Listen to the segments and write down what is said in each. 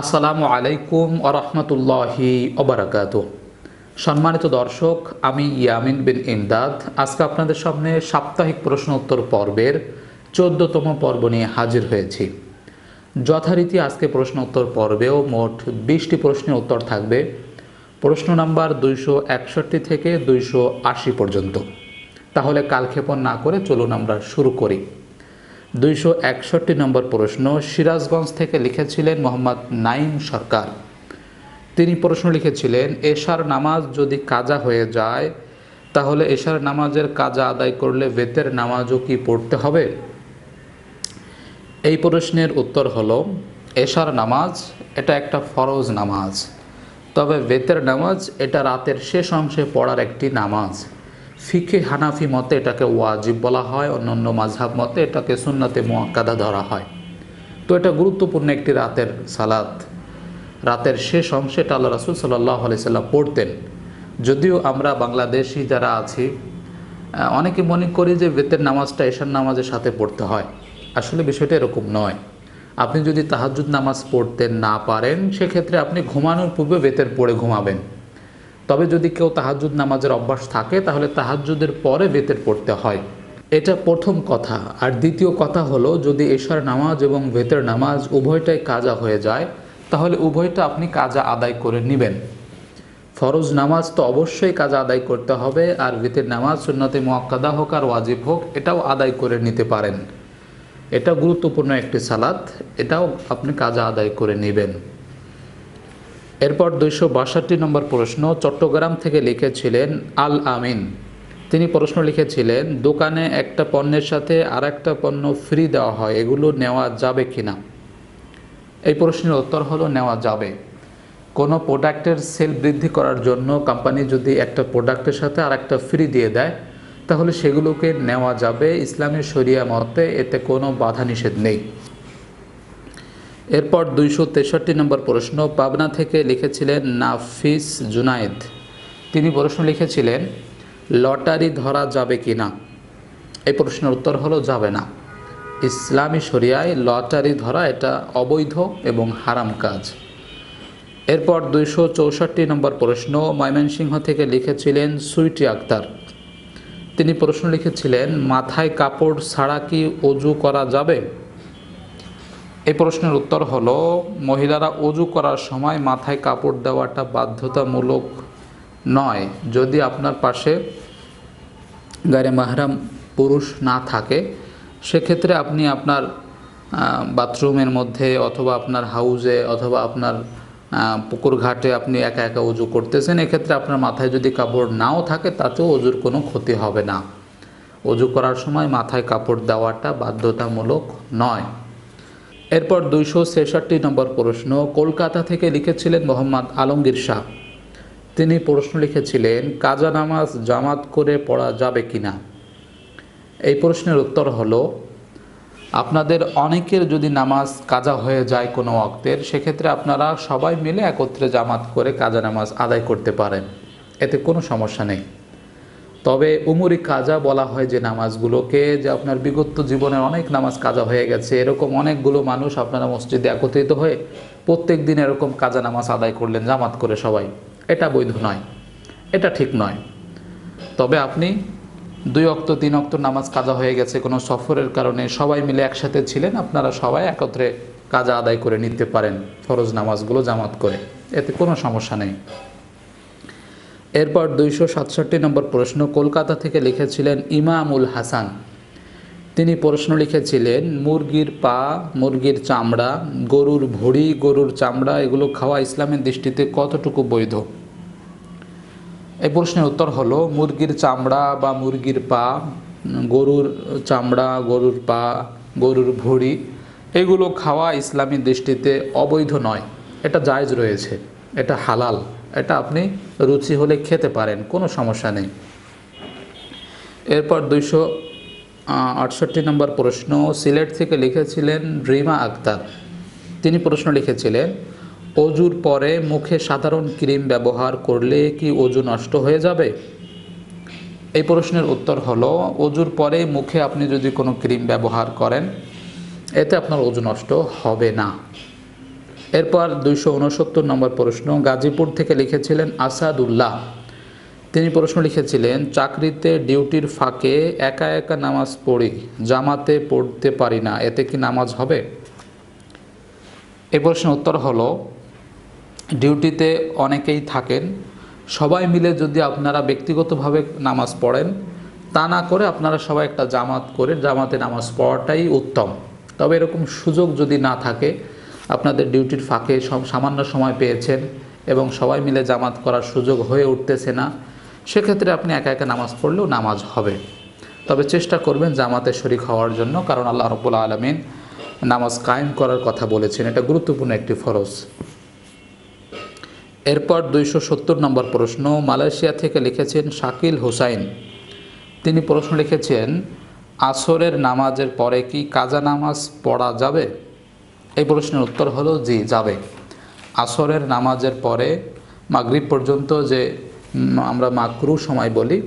আসসালামু আলাইকুম আরহামতুল্লাহি ওবরাকাত সম্মানিত দর্শক, আমি ইয়ামিন বিন ইমদাদ। আজকে আপনাদের সামনে সাপ্তাহিক প্রশ্ন উত্তর পর্বের চোদ্দতম পর্ব নিয়ে হাজির হয়েছি। যথারীতি আজকে প্রশ্ন উত্তর পর্বেও মোট বিশটি প্রশ্নের উত্তর থাকবে। প্রশ্ন নাম্বার দুইশো একষট্টি থেকে দুইশো আশি পর্যন্ত। তাহলে কালক্ষেপণ না করে চলুন আমরা শুরু করি। দুইশো একষট্টি নম্বর প্রশ্ন, সিরাজগঞ্জ থেকে লিখেছিলেন মোহাম্মদ নাইম সরকার। তিনি প্রশ্ন লিখেছিলেন, এশার নামাজ যদি কাজা হয়ে যায়, তাহলে এশার নামাজের কাজা আদায় করলে বেতের নামাজও কি পড়তে হবে? এই প্রশ্নের উত্তর হলো, এশার নামাজ এটা একটা ফরজ নামাজ। তবে বেতের নামাজ এটা রাতের শেষ অংশে পড়ার একটি নামাজ। ফিকে হানাফি মতে এটাকে ওয়াজিব বলা হয়, অন্যান্য মাঝহাব মতে এটাকে সুন্নাতে মোয়াক্কাদা ধরা হয়। তো এটা গুরুত্বপূর্ণ একটি রাতের সালাত। রাতের শেষ অংশে এটা আল্লাহ রাসুল সাল্লাহ আলাইসাল্লাম পড়তেন। যদিও আমরা বাংলাদেশি যারা আছি অনেকে মনে করি যে বেতের নামাজটা এশার নামাজের সাথে পড়তে হয়। আসলে বিষয়টা এরকম নয়। আপনি যদি তাহাজুদ নামাজ পড়তে না পারেন, সেক্ষেত্রে আপনি ঘুমানোর পূর্বে বেতের পড়ে ঘুমাবেন। তবে যদি কেউ তাহাজুদ নামাজের অভ্যাস থাকে, তাহলে তাহাজুদের পরে বেতের পড়তে হয়। এটা প্রথম কথা। আর দ্বিতীয় কথা হলো, যদি এশার নামাজ এবং ভেতের নামাজ উভয়টাই কাজা হয়ে যায়, তাহলে উভয়টা আপনি কাজা আদায় করে নেবেন। ফরজ নামাজ তো অবশ্যই কাজা আদায় করতে হবে, আর বেতের নামাজ সুন্নতে মোয়াক্কাদা হোক আর ওয়াজিব হোক, এটাও আদায় করে নিতে পারেন। এটা গুরুত্বপূর্ণ একটি সালাত, এটাও আপনি কাজা আদায় করে নেবেন। এরপর দুইশো বাষট্টি নম্বর প্রশ্ন চট্টগ্রাম থেকে লিখেছিলেন আল আমিন। তিনি প্রশ্ন লিখেছিলেন, দোকানে একটা পণ্যের সাথে আর একটা পণ্য ফ্রি দেওয়া হয়, এগুলো নেওয়া যাবে কি না? এই প্রশ্নের উত্তর হলো, নেওয়া যাবে। কোনো প্রোডাক্টের সেল বৃদ্ধি করার জন্য কোম্পানি যদি একটা প্রোডাক্টের সাথে আর একটা ফ্রি দিয়ে দেয়, তাহলে সেগুলোকে নেওয়া যাবে। ইসলামের শরিয়া মতে এতে কোনো বাধা নিষেধ নেই। এরপর দুইশো তেষট্টি নম্বর প্রশ্ন পাবনা থেকে লিখেছিলেন নাফিস জুনায়েদ। তিনি প্রশ্ন লিখেছিলেন, লটারি ধরা যাবে কি না? এই প্রশ্নের উত্তর হলো, যাবে না। ইসলামী শরিয়ায় লটারি ধরা এটা অবৈধ এবং হারাম কাজ। এরপর দুইশো চৌষট্টি নম্বর প্রশ্ন ময়মনসিংহ থেকে লিখেছিলেন সুইটি আক্তার। তিনি প্রশ্ন লিখেছিলেন, মাথায় কাপড় ছাড়া কি অজু করা যাবে? এই প্রশ্নের উত্তর হলো, মহিলারা অজু করার সময় মাথায় কাপড় দেওয়াটা বাধ্যতামূলক নয়। যদি আপনার পাশে গায়ে মাহরাম পুরুষ না থাকে, সেক্ষেত্রে আপনি আপনার বাথরুমের মধ্যে অথবা আপনার হাউজে অথবা আপনার পুকুর ঘাটে আপনি একা একা উজু করতেছেন, এক্ষেত্রে আপনার মাথায় যদি কাপড় নাও থাকে, তাতেও অজুর কোনো ক্ষতি হবে না। অজু করার সময় মাথায় কাপড় দেওয়াটা বাধ্যতামূলক নয়। এরপর দুইশো ছেষট্টি নম্বর প্রশ্ন, কলকাতা থেকে লিখেছিলেন মোহাম্মদ আলমগীর শাহ। তিনি প্রশ্ন লিখেছিলেন, কাজা নামাজ জামাত করে পড়া যাবে কি না এই প্রশ্নের উত্তর হলো, আপনাদের অনেকের যদি নামাজ কাজা হয়ে যায় কোনো অক্তের সেক্ষেত্রে আপনারা সবাই মিলে একত্রে জামাত করে কাজা নামাজ আদায় করতে পারেন। এতে কোনো সমস্যা নেই। তবে উমরি কাজা বলা হয় যে নামাজগুলোকে, যে আপনার বিগত জীবনে অনেক নামাজ কাজা হয়ে গেছে, এরকম অনেকগুলো মানুষ আপনারা মসজিদে একত্রিত হয়ে প্রত্যেক দিন এরকম কাজা নামাজ আদায় করলেন, জামাত করে সবাই। এটা বৈধ নয়, এটা ঠিক নয়। তবে আপনি দুই অক্ত, তিন অক্ত নামাজ কাজা হয়ে গেছে, কোনো সফরের কারণে সবাই মিলে একসাথে ছিলেন, আপনারা সবাই একত্রে কাজা আদায় করে নিতে পারেন, ফরজ নামাজগুলো জামাত করে। এতে কোনো সমস্যা নেই। এরপর দুইশো সাতষট্টি নম্বর প্রশ্ন কলকাতা থেকে লিখেছিলেন ইমামুল হাসান। তিনি প্রশ্ন লিখেছিলেন, মুরগির পা, মুরগির চামড়া, গরুর ভুড়ি, গরুর চামড়া, এগুলো খাওয়া ইসলামের দৃষ্টিতে কতটুকু বৈধ? এই প্রশ্নের উত্তর হলো, মুরগির চামড়া বা মুরগির পা, গরুর চামড়া, গরুর পা, গরুর ভুড়ি, এগুলো খাওয়া ইসলামী দৃষ্টিতে অবৈধ নয়। এটা জায়জ রয়েছে, এটা হালাল। এটা আপনি রুচি হলে খেতে পারেন, কোনো সমস্যা নেই। এরপর দুইশো আটষট্টি নম্বর প্রশ্ন, সিলেট থেকে লিখেছিলেন রিমা আক্তার। তিনি প্রশ্ন লিখেছিলেন, অজুর পরে মুখে সাধারণ ক্রিম ব্যবহার করলে কি অজু নষ্ট হয়ে যাবে? এই প্রশ্নের উত্তর হলো, অজুর পরে মুখে আপনি যদি কোনো ক্রিম ব্যবহার করেন, এতে আপনার অজু নষ্ট হবে না। এরপর দুইশো উনসত্তর নম্বর প্রশ্ন, গাজীপুর থেকে লিখেছিলেন আসাদুল্লাহ। তিনি প্রশ্ন লিখেছিলেন, চাকরিতে ডিউটির ফাঁকে একা একা নামাজ পড়ি, জামাতে পড়তে পারি না, এতে কি নামাজ হবে? এ প্রশ্নের উত্তর হলো, ডিউটিতে অনেকেই থাকেন। সবাই মিলে যদি আপনারা ব্যক্তিগতভাবে নামাজ পড়েন, তা না করে আপনারা সবাই একটা জামাত করে জামাতে নামাজ পড়াটাই উত্তম। তবে এরকম সুযোগ যদি না থাকে আপনাদের ডিউটির ফাঁকে সব সামান্য সময় পেয়েছেন এবং সবাই মিলে জামাত করার সুযোগ হয়ে উঠতেছে না, সেক্ষেত্রে আপনি একা একা নামাজ পড়লেও নামাজ হবে। তবে চেষ্টা করবেন জামাতে শরিক হওয়ার জন্য, কারণ আল্লাহ রব্বুল আলমিন নামাজ কায়েম করার কথা বলেছেন। এটা গুরুত্বপূর্ণ একটি ফরজ। এরপর দুইশো সত্তর নম্বর প্রশ্ন, মালয়েশিয়া থেকে লিখেছেন শাকিল হুসাইন। তিনি প্রশ্ন লিখেছেন, আসরের নামাজের পরে কি কাজা নামাজ পড়া যাবে? এই প্রশ্নের উত্তর হলো জি, যাবে। আসরের নামাজের পরে মাগরিব পর্যন্ত যে আমরা মাকরু সময় বলি,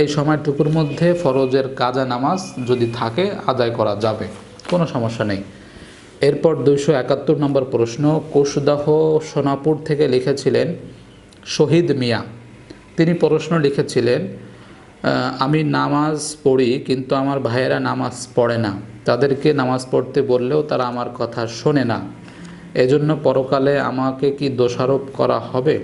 এই সময়টুকুর মধ্যে ফরজের কাজা নামাজ যদি থাকে, আদায় করা যাবে। কোনো সমস্যা নেই। এরপর দুইশো একাত্তর নম্বর প্রশ্ন কোষদাহ সোনাপুর থেকে লিখেছিলেন শহীদ মিয়া। তিনি প্রশ্ন লিখেছিলেন আমি নামাজ পড়ি, কিন্তু আমার ভাইয়েরা নামাজ পড়ে না। তাদেরকে নামাজ পড়তে বললেও তারা আমার কথা শোনে না। এজন্য পরকালে আমাকে কি দোষারোপ করা হবে?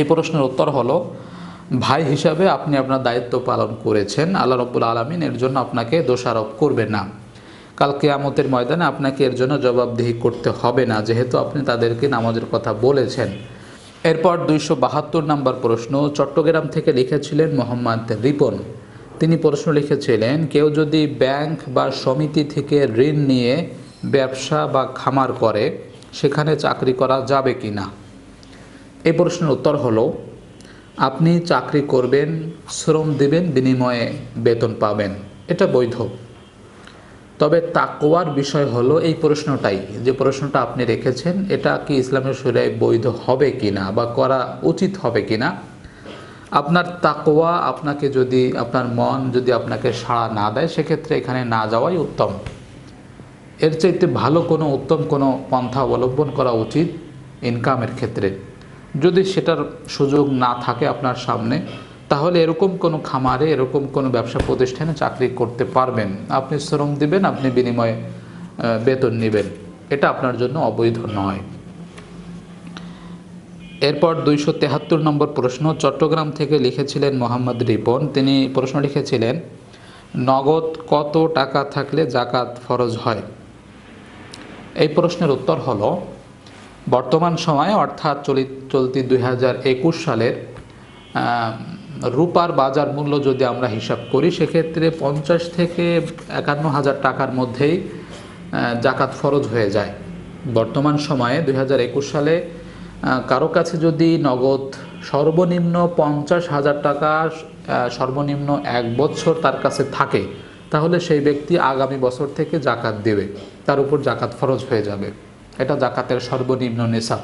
এই প্রশ্নের উত্তর হলো, ভাই হিসাবে আপনি আপনার দায়িত্ব পালন করেছেন। আল্লাহ রব্বুল আলমিন এর জন্য আপনাকে দোষারোপ করবে না। কাল কেয়ামতের ময়দানে আপনাকে এর জন্য জবাবদিহি করতে হবে না, যেহেতু আপনি তাদেরকে নামাজের কথা বলেছেন। এরপর দুইশো বাহাত্তর নম্বর প্রশ্ন, চট্টগ্রাম থেকে লিখেছিলেন মোহাম্মদ রিপন। তিনি প্রশ্ন লিখেছিলেন, কেউ যদি ব্যাংক বা সমিতি থেকে ঋণ নিয়ে ব্যবসা বা খামার করে, সেখানে চাকরি করা যাবে কি না? এই প্রশ্নের উত্তর হলো, আপনি চাকরি করবেন, শ্রম দিবেন, বিনিময়ে বেতন পাবেন। এটা বৈধ। তবে তাকওয়ার বিষয় হলো এই প্রশ্নটাই, যে প্রশ্নটা আপনি রেখেছেন, এটা কি ইসলামের শরীরে বৈধ হবে কি না বা করা উচিত হবে কি না? আপনার তাকোয়া আপনাকে যদি, আপনার মন যদি আপনাকে সাড়া না দেয়, সেক্ষেত্রে এখানে না যাওয়াই উত্তম। এর চাইতে ভালো কোনো, উত্তম কোনো পন্থা অবলম্বন করা উচিত ইনকামের ক্ষেত্রে। যদি সেটার সুযোগ না থাকে আপনার সামনে, তাহলে এরকম কোনো খামারে, এরকম কোনো ব্যবসা প্রতিষ্ঠানে চাকরি করতে পারবেন। আপনি শ্রম দিবেন, আপনি বিনিময়ে বেতন নেবেন। এটা আপনার জন্য অবৈধ নয়। এরপর দুইশো তেহাত্তর নম্বর প্রশ্ন চট্টগ্রাম থেকে লিখেছিলেন মোহাম্মদ রিপন। তিনি প্রশ্ন লিখেছিলেন, নগদ কত টাকা থাকলে জাকাত ফরজ হয়? এই প্রশ্নের উত্তর হল, বর্তমান সময়ে অর্থাৎ চলিত চলতি দুই হাজার একুশ সালের রূপার বাজার মূল্য যদি আমরা হিসাব করি, সেক্ষেত্রে পঞ্চাশ থেকে একান্ন হাজার টাকার মধ্যেই জাকাত ফরজ হয়ে যায়। বর্তমান সময়ে দুই হাজার একুশ সালে কারও কাছে যদি নগদ সর্বনিম্ন পঞ্চাশ হাজার টাকা সর্বনিম্ন এক বছর তার কাছে থাকে, তাহলে সেই ব্যক্তি আগামী বছর থেকে জাকাত দেবে। তার উপর জাকাত ফরজ হয়ে যাবে। এটা জাকাতের সর্বনিম্ন নেশাব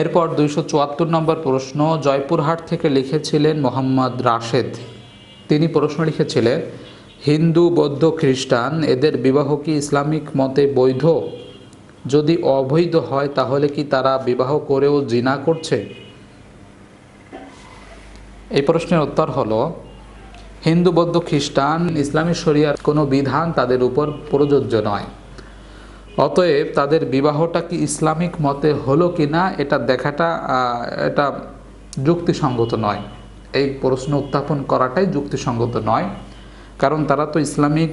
এরপর দুইশো চুয়াত্তর নম্বর প্রশ্ন, জয়পুরহাট থেকে লিখেছিলেন মোহাম্মদ রাশেদ। তিনি প্রশ্ন লিখেছিলেন, হিন্দু, বৌদ্ধ, খ্রিস্টান, এদের বিবাহ কি ইসলামিক মতে বৈধ? যদি অবৈধ হয়, তাহলে কি তারা বিবাহ করেও জিনা করছে? এই প্রশ্নের উত্তর হলো, হিন্দু, বৌদ্ধ, খ্রিস্টান, ইসলামী শরিয়ার কোনো বিধান তাদের উপর প্রযোজ্য নয়। অতএব তাদের বিবাহটা কি ইসলামিক মতে হলো কি না, এটা দেখাটা এটা যুক্তিসঙ্গত নয়। এই প্রশ্ন উত্থাপন করাটাই যুক্তিসঙ্গত নয়। কারণ তারা তো ইসলামিক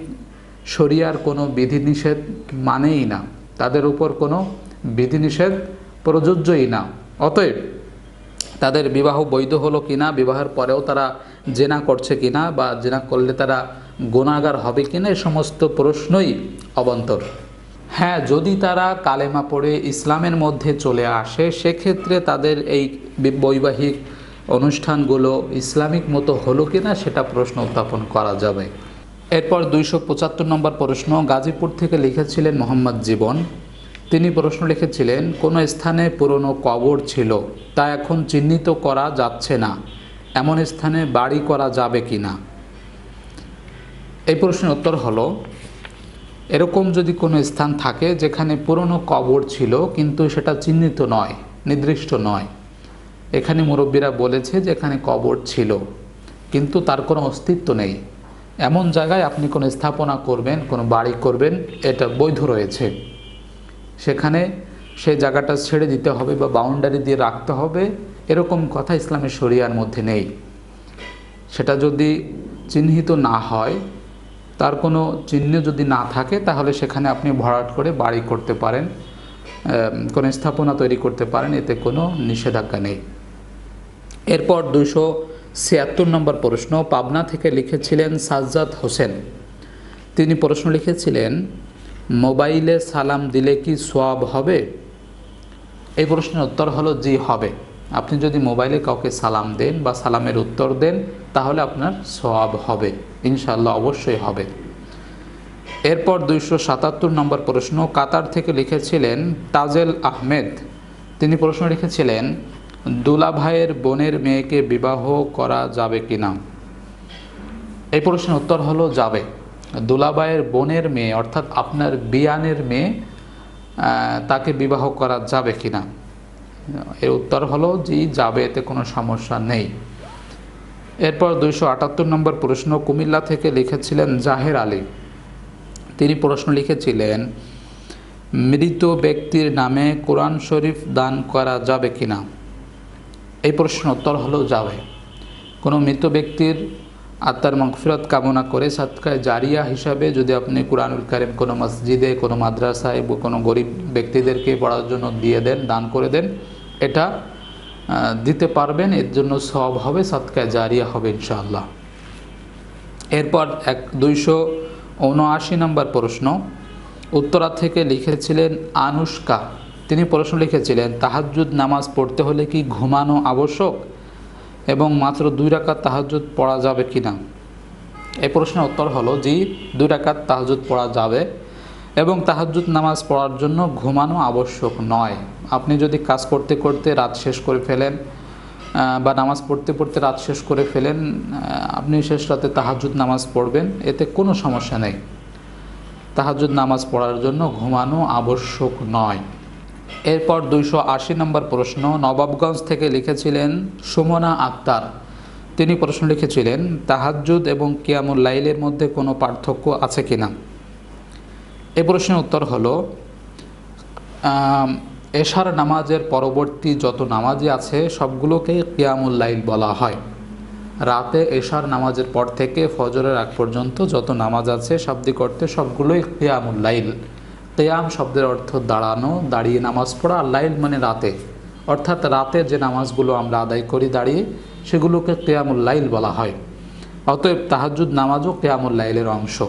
শরিয়ার কোনো বিধিনিষেধ মানেই না। তাদের উপর কোনো বিধিনিষেধ প্রযোজ্যই না। অতএব তাদের বিবাহ বৈধ হলো কিনা, বিবাহের পরেও তারা জেনা করছে কিনা বা জেনা করলে তারা গুণাগার হবে কিনা এই সমস্ত প্রশ্নই অবন্তর। হ্যাঁ যদি তারা কালেমা পড়ে ইসলামের মধ্যে চলে আসে, সেক্ষেত্রে তাদের এই বৈবাহিক অনুষ্ঠানগুলো ইসলামিক মতো হলো কিনা, সেটা প্রশ্ন উত্থাপন করা যাবে। এরপর দুইশো পঁচাত্তর নম্বর প্রশ্ন গাজীপুর থেকে লিখেছিলেন মোহাম্মদ জীবন। তিনি প্রশ্ন লিখেছিলেন, কোনো স্থানে পুরনো কবর ছিল? তা এখন চিহ্নিত করা যাচ্ছে না। এমন স্থানে বাড়ি করা যাবে কি না? এই প্রশ্নের উত্তর হলো, এরকম যদি কোনো স্থান থাকে যেখানে পুরনো কবর ছিল, কিন্তু সেটা চিহ্নিত নয়, নির্দিষ্ট নয়। এখানে মুরব্বীরা বলেছে যে এখানে কবর ছিল, কিন্তু তার কোনো অস্তিত্ব নেই। এমন জায়গায় আপনি কোনো স্থাপনা করবেন, কোনো বাড়ি করবেন, এটা বৈধ রয়েছে। সেখানে সেই জায়গাটা ছেড়ে দিতে হবে বা বাউন্ডারি দিয়ে রাখতে হবে, এরকম কথা ইসলামের শরিয়ার মধ্যে নেই। সেটা যদি চিহ্নিত না হয়, তার কোনো চিহ্ন যদি না থাকে, তাহলে সেখানে আপনি ভরাট করে বাড়ি করতে পারেন কোনো স্থাপনা তৈরি করতে পারেন, এতে কোনো নিষেধাজ্ঞা নেই। এরপর দুশো ছিয়াত্তর নম্বর প্রশ্ন পাবনা থেকে লিখেছিলেন সাজ্জাদ হোসেন। তিনি প্রশ্ন লিখেছিলেন, মোবাইলে সালাম দিলে কি সোয়াব হবে? এই প্রশ্নের উত্তর হলো, জি, হবে। আপনি যদি মোবাইলে কাউকে সালাম দেন বা সালামের উত্তর দেন, তাহলে আপনার সোয়াব হবে। ইনশাল্লাহ অবশ্যই হবে। এরপর দুইশো সাতাত্তর নম্বর প্রশ্ন, কাতার থেকে লিখেছিলেন তাজেল আহমেদ। তিনি প্রশ্ন লিখেছিলেন দুলা ভাইয়ের বোনের মেয়েকে বিবাহ করা যাবে কি না? এই প্রশ্নের উত্তর হলো যাবে। দুলাভাইয়ের বোনের মেয়ে, অর্থাৎ আপনার বিয়ানের মেয়ে তাকে বিবাহ করা যাবে কি না? এর উত্তর হলো জি, যাবে, এতে কোনো সমস্যা নেই। এরপর দুইশো আটাত্তর নম্বর প্রশ্ন, কুমিল্লা থেকে লিখেছিলেন জাহের আলী। তিনি প্রশ্ন লিখেছিলেন, মৃত ব্যক্তির নামে কোরআন শরীফ দান করা যাবে কিনা এই প্রশ্ন উত্তর হলো যাবে। কোনো মৃত ব্যক্তির আত্মার মগফিরত কামনা করে সাতকায় জারিয়া হিসাবে যদি আপনি কোরআনুল কারিম কোনো মসজিদে, কোনো মাদ্রাসায় বা কোনো গরিব ব্যক্তিদেরকে পড়ার জন্য দিয়ে দেন, দান করে দেন, এটা দিতে পারবেন, এর জন্য সব হবে সৎকায় জারিয়া হবে ইনশাআল্লাহ। এরপর এক দুইশো উনআশি নম্বর প্রশ্ন। উত্তরা থেকে লিখেছিলেন, আনুষ্কা তিনি প্রশ্ন লিখেছিলেন, তাহাজ্জুদ নামাজ পড়তে হলে কি ঘুমানো আবশ্যক? এবং মাত্র দুই রাকাত তাহাজ্জুদ পড়া যাবে কি না? এই প্রশ্নের উত্তর হলো জি, দুই রাকাত তাহাজুদ পড়া যাবে এবং তাহাজ্জুদ নামাজ পড়ার জন্য ঘুমানো আবশ্যক নয়। আপনি যদি কাজ করতে করতে রাত শেষ করে ফেলেন বা নামাজ পড়তে পড়তে রাত শেষ করে ফেলেন আপনি শেষ রাতে তাহাজ্জুদ নামাজ পড়বেন, এতে কোনো সমস্যা নেই। তাহাজ্জুদ নামাজ পড়ার জন্য ঘুমানো আবশ্যক নয়। এরপর দুইশো আশি নম্বর প্রশ্ন নবাবগঞ্জ থেকে লিখেছিলেন সুমনা আক্তার। তিনি প্রশ্ন লিখেছিলেন, তাহাজ্জুদ এবং কিয়ামুল লাইলের মধ্যে কোনো পার্থক্য আছে কি না এ প্রশ্নের উত্তর হলো এশার নামাজের পরবর্তী যত নামাজই আছে সবগুলোকে কিয়ামুল লাইল বলা হয়। রাতে এশার নামাজের পর থেকে ফজরের আগ পর্যন্ত যত নামাজ আছে, শাব্দিক অর্থে সবগুলোই কিয়ামুল লাইল। কেয়াম শব্দের অর্থ দাঁড়ানো, দাঁড়িয়ে নামাজ পড়া লাইল মানে রাতে। অর্থাৎ রাতে যে নামাজগুলো আমরা আদায় করি দাঁড়িয়ে, সেগুলোকে কেয়ামুল লাইল বলা হয়। অতএব তাহাজুদ নামাজও কেয়ামুল লাইলের অংশ।